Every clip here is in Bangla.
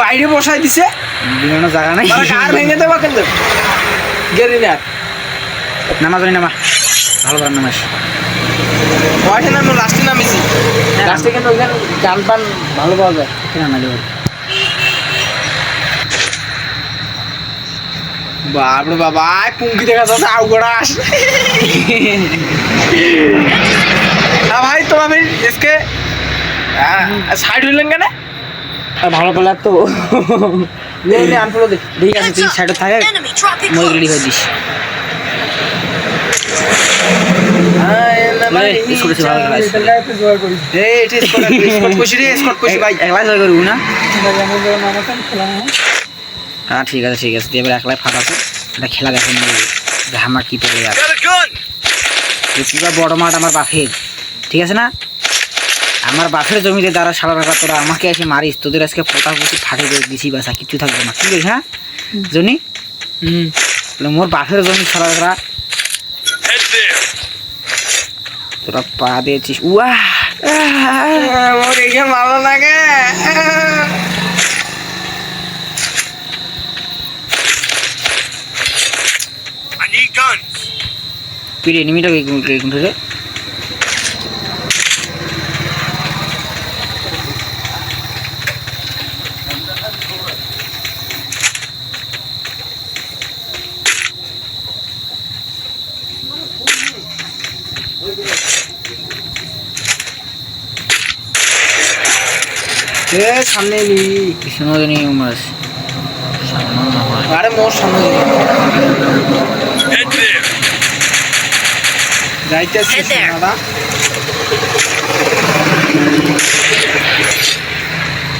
বাইরে বসাই দিছে। বিমানো জায়গা নাই। মানে কার ভেঙে দেবো কিন্তু। গেলি না। নামা জানি নামা। ভালো করে নামাস। কয়টা নাম লাস্টে নামেছি। লাস্টে কিন্তু ওখানে গান পান ভালো পাওয়া যায়। নামালি বাপরে বাবা পুঙ্কি দেখা যাচ্ছে আউগড়া আস। হ্যাঁ ভাই তো আমি এসকে সাইড হইলেন কেন? আর ভালো প্লেয়ার তো নে নে আনফলো দে ঠিক আছে তুই সাইডে থাকে মই রেডি হয়ে দিস। স্কুলে সে ভালো খেলাইছে। এই এটা স্কট স্কট কইছি রে স্কট কইছি ভাই। একলা জয় করবি না? হ্যাঁ ঠিক আছে ঠিক আছে এবার একলাই ফাটাতো এটা খেলা দেখেন যে আমার কি পেলে আর বড় মাঠ আমার বাপের। ঠিক আছে না? আমার বাপের জমিতে দ্বারা সারা রাখা তোরা আমাকে এসে মারিস তোদের আজকে পোতা পুষি ফাটে দিয়ে দিছি বাসা কিচ্ছু থাকবে না ঠিক আছে হ্যাঁ জনি হুম মোর বাপের জমি সারা রাখা তোরা পা দিয়েছিস উয়া মোর এইখান ভালো লাগে তুই এনিমিটা কোনটা রে এ সামনে নিবি পিছনে জানি মাস সামনে আরে মোর সামনে যাইতেছি দাদা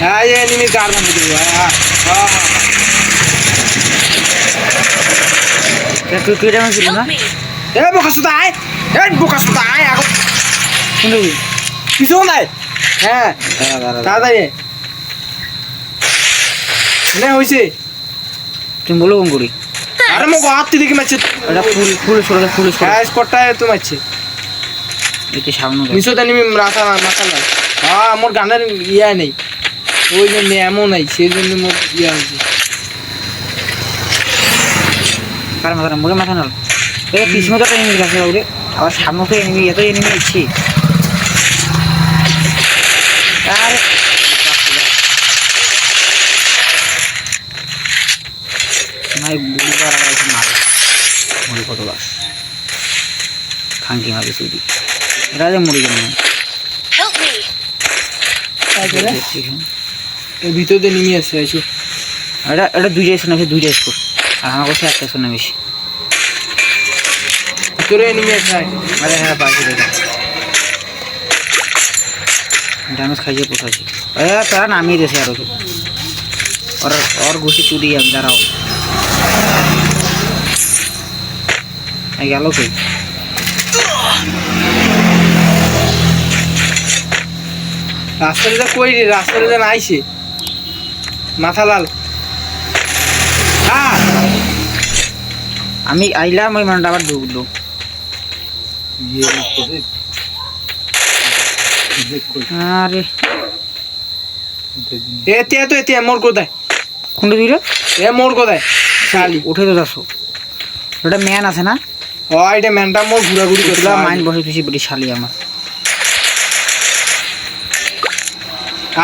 হ্যাঁ এই নিমি গার ভাঙে দেবো তুই তুই এটা না? এ বোকা আয়। এ বোকা সুদা আয় এখন শুনবি কিছু নাই? হ্যাঁ। তাড়াতাড়ি। নে হইছে। তুমি বলো কোন করি আরে মোক হাত দিকে মারছে। এটা ফুল ফুল সরে ফুল সরে। হ্যাঁ স্কটটা তো মারছে। এটি সামনে দেখ। নিচতে নিমি মাথা মাথা নাই হ্যাঁ আমার গানের ইয়া নেই। ওই জন্য এমন নাই সেই জন্য মোর ইয়া হয়েছে কার মাথা না মোরে মাথা না এ পিছনে তো এনিমি আছে ওরে আবার সামনে তো এনিমি এত এনিমি আছে আরে নাই বুড়িবার আর এসে মারে মুড়ি কত লাস খাঙ্কি মারি চুরি রাজা মুড়ি কেন? Help me. এর ভিতরে নিমি আছে আইসো। এটা এটা দুইটা স্টোন আছে দুইটা স্কোর আর আমার কাছে একটা স্টোন বেশি। ভিতরে নিমি আয়। আরে হ্যাঁ পাইছি দেখো ড্যামেজ খাইয়ে পোষাইছি তারা নামিয়ে দিয়েছে আরও। ওর ওর ঘুষি চুরি আমি দাঁড়াও। গেল কে? রাস্তাটা যা কই রে রাস্তাটা মাথা লাল। হ্যাঁ আমি আইলাম ওই মানুষটা আবার ঢুকলো। আরে। এতে তো এতে মোর কোথায়? কোনটা দিল? এ মোর কোথায়? শালি। উঠে তো যাচ্ছ। ওটা ম্যান আছে না? ও এটা ম্যানটা মোর ঘুরাঘুরি করতে মাইন্ড বসে তুই বেটি শালি আমার।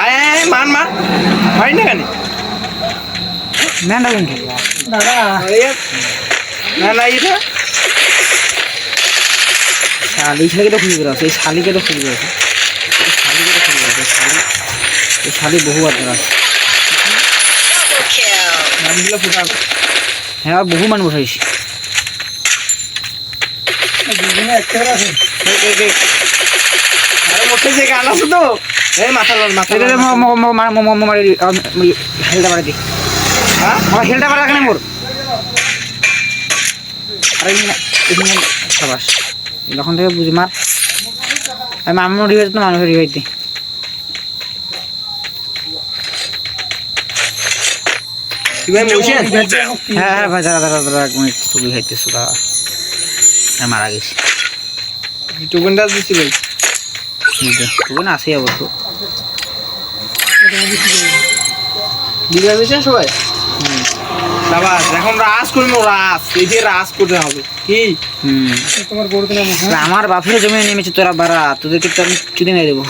আয় আয় আয়, মান না কেন? ম্যানটা কোনটা আরে, না না এটা শালি শালিকে তো খুঁজে এই শালিকে তো খুঁজে বেড়াচ্ছে শালিকে তো খুঁজে বেড়াচ্ছে শালি এই শালি বহুবার ধরা আছে ফুটা হ্যাঁ বহু মান আমার আরে যখন থেকে বুঝি মার। আমি মামুন রিভাইজ তো মানুষের রিভাইজ দিই। ভাই হ্যাঁ হ্যাঁ ভাই দাঁড়া দাঁড়া দাঁড়া এক মিনিট ছবি খাইতেছো দাঁড়া। হ্যাঁ মারা গেছি। টোকেনটা দিছি ভাই। তুই না আসি অবশ্য। দিয়েছেন সবাই? সাবাস এখন রাস করব রাস এই রাস করতে হবে। কি? তোমার আমার বাপের জমি নেমেছে তোরা বাড়া। তোদেরকে তো আমি চুদি মেরে দেবো।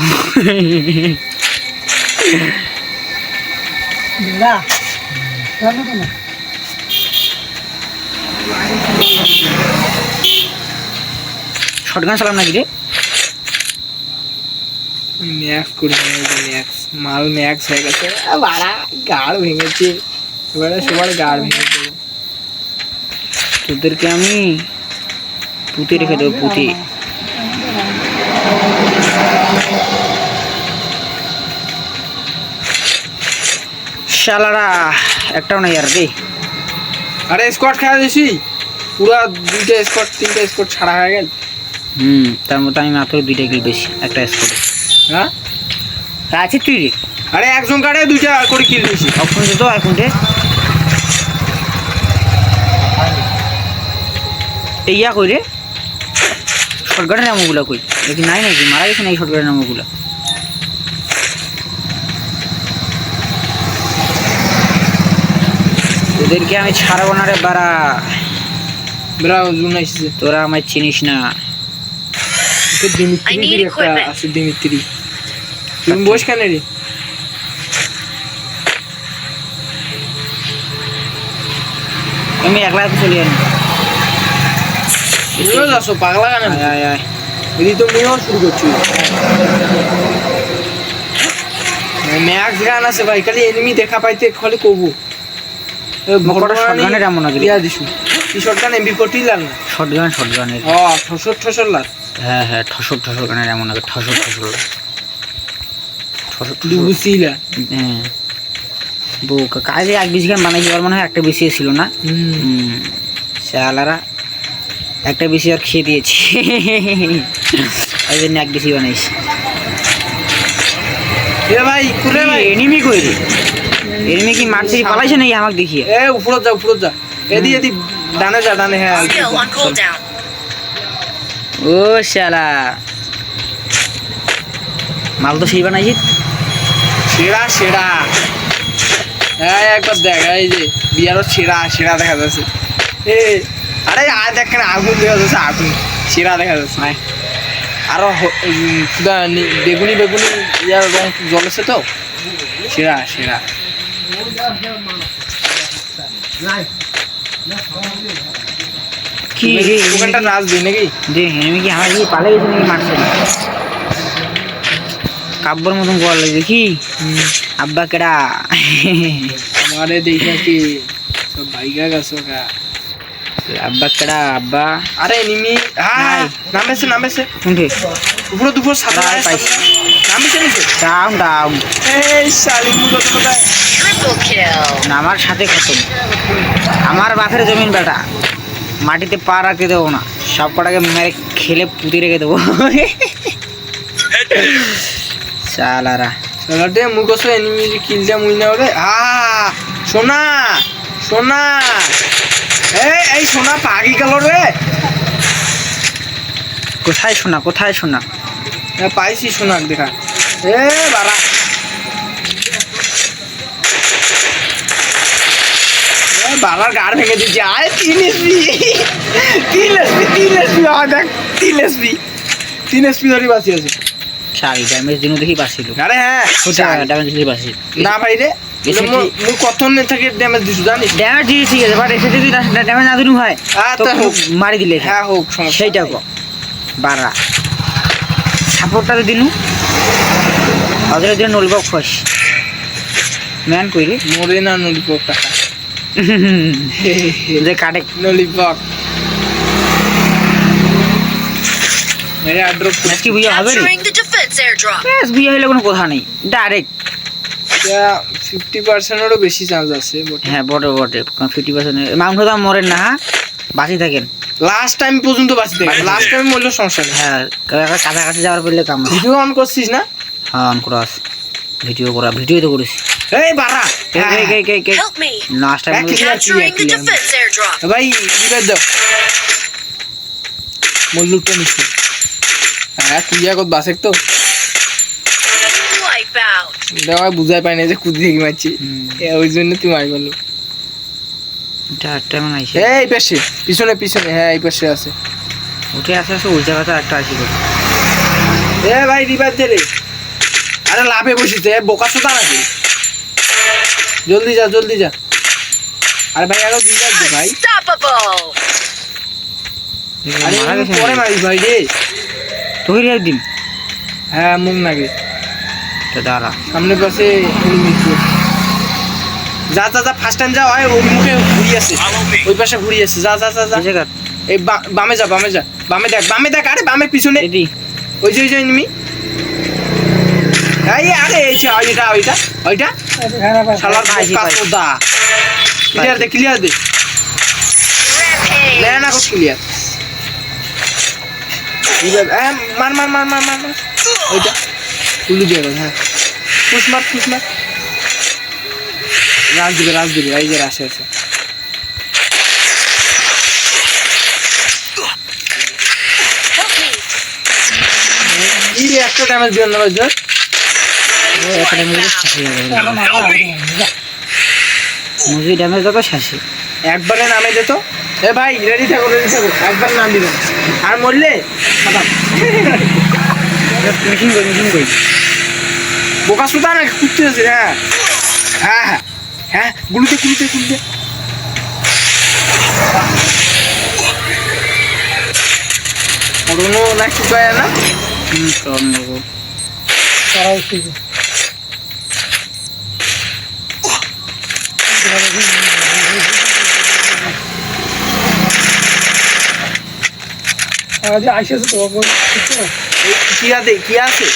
শটগান চালাম নাকি রে? ম্যাক্স করে ম্যাক্স। মাল ম্যাক্স হয়ে গেছে। বাড়া গাড় ভেঙেছে। এবারে সবার গাড় ভেঙে দেবো তোদেরকে আমি পুঁতে রেখে দেবো পুঁতে। শালারা। একটাও নাই আর রে আরে স্কট খেলা দিছি পুরা দুইটা স্কট তিনটা স্কট ছাড়া হয়ে গেল। হুম তার মধ্যে আমি মাত্র দুইটা কিল বেশি একটা স্কোর হ্যাঁ? আছে তুই রে। আরে একজন কাটে দুইটা করে কিল অপশন দে তো এখন এই ইয়া কই রে? শর্টগানের নামগুলো কই? দেখি নাই নাকি মারা গেছে নাকি শর্টগানের নামগুলো ওদেরকে আমি ছাড়বো না রে বাড়া। বেড়া জুন আসছে। তোরা আমায় চিনিস না। তোর দিমিত্রি I need বলে একটা আছে দিমিত্রি? তুমি বস কেন রে? আমি একলা চলে পাগলা কেন? আয় আয় আয়। এদিকে তো মেয়েও শুরু করছি ম্যাক্স গান আছে ভাই খালি এনিমি দেখা পাইতে খালি কবু। এমন আগে। দিয়া দিছু কি শটগান এমবি না? ও ঠসর হ্যাঁ হ্যাঁ ঠসর ঠসর গানের এমন আগে ঠসর ঠসর হ্যাঁ। কাজে এক বেশি গান বানাই দেওয়ার মনে হয় একটা বেশি ছিল না? শালারা একটা বেশি আর খেয়ে দিয়েছি। ওই জন্য এক বেশি বানাইছি। এ ভাই কুলে ভাই। এনিমি কই রে এনিমি কি মারছে পালাইছে নাকি আমাকে দেখিয়ে? এ উপরত যা উপরত যা। এদি এদি ডানে যা ডানে হ্যাঁ. ও শালা। মাল তো সেই বানাইছি। সেরা সেরা হ্যাঁ একবার দেখ এই যে বিয়ারও সেরা সেরা দেখা যাচ্ছে। এ আরে আর দেখ না আগুন দেখা যাচ্ছে আগুন। সেরা দেখা যাচ্ছে আয়। আরও নি- বেগুনি বেগুনি ইয়ার রং জ্বলেছে তো? সেরা সেরা কি? রে দোকানটা রাজ দিই নাকি? যে এনিমি কি আমার দিকে পালাই গেছে নাকি মারছে? কাব্যর মতন করা লাগে দেখি আব্বা কেডা? আমারে দেখে কি? সব বাইকা গেছো কা আব্বা কেডা আব্বা? আরে নিমি হ্যাঁ। নামেছে নামেছে উপরে দুপুর সাদা পাইছি। ডাউন ডাউন এই শালি মুখো কোথায় আমার সাথে খতম আমার বাপের জমিন বেটা। মাটিতে পা রাখতে দেবো না। সব কটাকে মেরে খেলে পুঁতে রেখে দেবো। চালারা সালাটে মুখোশ এনিমি কিলটা মুই না ওরে আ সোনা সোনা। এই এই সোনা পাগি গেল রে। কোথায় শোনা কোথায় শোনা এ, পাইছি সোনাক দেখা। এ বাড়া। বাড়ার গাড় ভেঙে দিচ্ছে আয় তিন এসপি তিন এসপি তিন এসপি দেখ তিন এসপি তিন এসপি ধরে বাঁচি আছে। সারি ড্যামেজ দিনও দেখি বাঁচিল। আরে হ্যাঁ ড্যামেজ দিলে বাঁচি না ভাই রে এসে কি- মুই কত নে থেকে ড্যামেজ দিছু জানিস? ড্যামেজ দিয়ে ঠিক আছে বাট এসে যদি ড্যামেজ না দিনু হয় তো মারি দিলে হ্যাঁ হোক সমস্যা সেইটা বাড়া। সাপোর্টটা দিনু ওদের দিন নলবা খস। ম্যান কই রে মরে না নলিপক টাকা যে কাটে। মেরে আড্রপ ম্যাচ কি হবে রে। হইলে কোনো কথা নেই। ডাইরেক্ট ফিফটি পার্সেন্টেরও বেশি চান্স আছে হ্যাঁ বটে বটে। মাউন্ট মরেন না হ্যাঁ? বাঁচি থাকেন। লাস্ট টাইম পর্যন্ত বাঁচি থাকে লাস্ট টাইম মরলে সমস্যা নেই। হ্যাঁ কাছাকাছি যাওয়ার পড়লে কাম ভিডিও অন করছিস না? হ্যাঁ করা আছে ভিডিও করা ভিডিও তো করেছি এই বাড়া। Last time. ভাই দাও। মল্লুকটা নিচ্ছে হ্যাঁ তুই বাসেক তো। আমার বুঝাই পাই না যে কুদি থেকে মারছি এ, ওই জন্য তুই মারি বলল এটা একটা এই পাশে পিছনে পিছনে। হ্যাঁ এই পাশে আছে। উঠে আসে আসে ওই জায়গাতে একটা আসি এ ভাই রিভার দে রে। আরে লাভে বসিতে বোকা সোতা নাকি? জলদি যা জলদি যা। আরে ভাই আরও রিভার দে ভাই। আরে পরে মারিস ভাই রে। তোর একদিন হ্যাঁ মুখ নাকি। দাঁড়া। সামনে পাশে যা যা যা ফার্স্ট টাইম যা হয় ওই মুখে ঘুরি আছে। ওই পাশে ঘুরি আছে। যা যা যা যা। এই বামে যা বামে যা। বামে দেখ বামে দেখ আরে বামে পিছনে। ওই যে ওই যে এনিমি। এই আরে এই ওইটা ওইটা ওইটা? শালার পাইছি, বোকা পাইছি। সোদা ক্লিয়ার দে ক্লিয়ার দে! না কো ক্লিয়ার মার মার মার মার মার মার। ওইটা। তুলি দিয়ে হ্যাঁ। ফুস মার ফুস মার। রাজ দিবে রাজ দিবে। এই যে রাশে আছে একটা ড্যামেজ দিও না একটা ড্যামেজ শাসি মুভি ড্যামেজ যত একবারে নামে দে তো। এ ভাই রেডি থাকো রেডি থাকো। একবার নাম দিবেন আর মরলে? মেশিন কই মেশিন কই বোকা সুতা না আছে হ্যাঁ। হ্যাঁ হ্যাঁ। হ্যাঁ গুলিতে গুলিতে গুলিতে। কোনো না শুকায় না? হুম সব নেব এই কি আছে কি আছে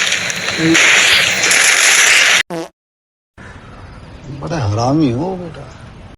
बड़ा हरामी हो बेटा